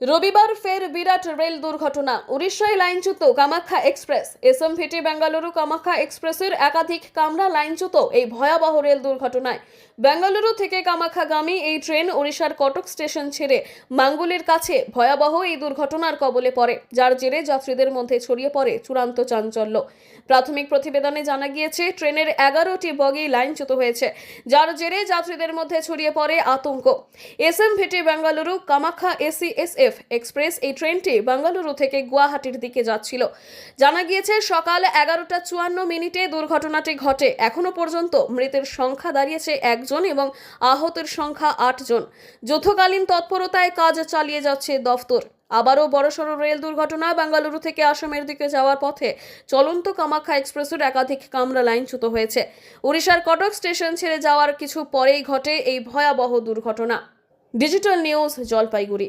রবিবার ফের বিরাট রেল দুর্ঘটনা। উড়িষ্যায় লাইনচ্যুত কামাখ্যা এক্সপ্রেস। এসএমভিটি বেঙ্গালুরু কামাখ্যা এক্সপ্রেসের একাধিক কামরা লাইনচ্যুত এই ভয়াবহ রেল দুর্ঘটনায়। বেঙ্গালুরু থেকে কামাখ্যাগামী এই ট্রেন ওড়িশার কটক স্টেশন ছেড়ে মাঙ্গুলির কাছে ভয়াবহ এই দুর্ঘটনার কবলে পড়ে, যার জেরে যাত্রীদের মধ্যে ছড়িয়ে পড়ে চূড়ান্ত চাঞ্চল্য। প্রাথমিক প্রতিবেদনে জানা গিয়েছে, ট্রেনের এগারোটি বগি লাইনচ্যুত হয়েছে, যার জেরে যাত্রীদের মধ্যে ছড়িয়ে পড়ে আতঙ্ক। SMVT Bengaluru Kamakhya ACSF express এই ট্রেনটি বেঙ্গালুরু থেকে গুয়াহাটির দিকে যাচ্ছিল। জানা গিয়েছে, সকাল এগারোটা চুয়ান্ন মিনিটে দুর্ঘটনাটি ঘটে। এখনও পর্যন্ত মৃতের সংখ্যা দাঁড়িয়েছে একজন এবং আহতের সংখ্যা আটজন যুদ্ধকালীন তৎপরতায় কাজ চালিয়ে যাচ্ছে দফতর। আবারও বড়সড় রেল দুর্ঘটনা বেঙ্গালুরু থেকে আসামের দিকে যাওয়ার পথে চলন্ত কামাখ্যা এক্সপ্রেসের একাধিক কামরা লাইনচ্যুত হয়েছে। উড়িষ্যার কটক স্টেশন ছেড়ে যাওয়ার কিছু পরেই ঘটে এই ভয়াবহ দুর্ঘটনা। Digital news, Jalpaiguri.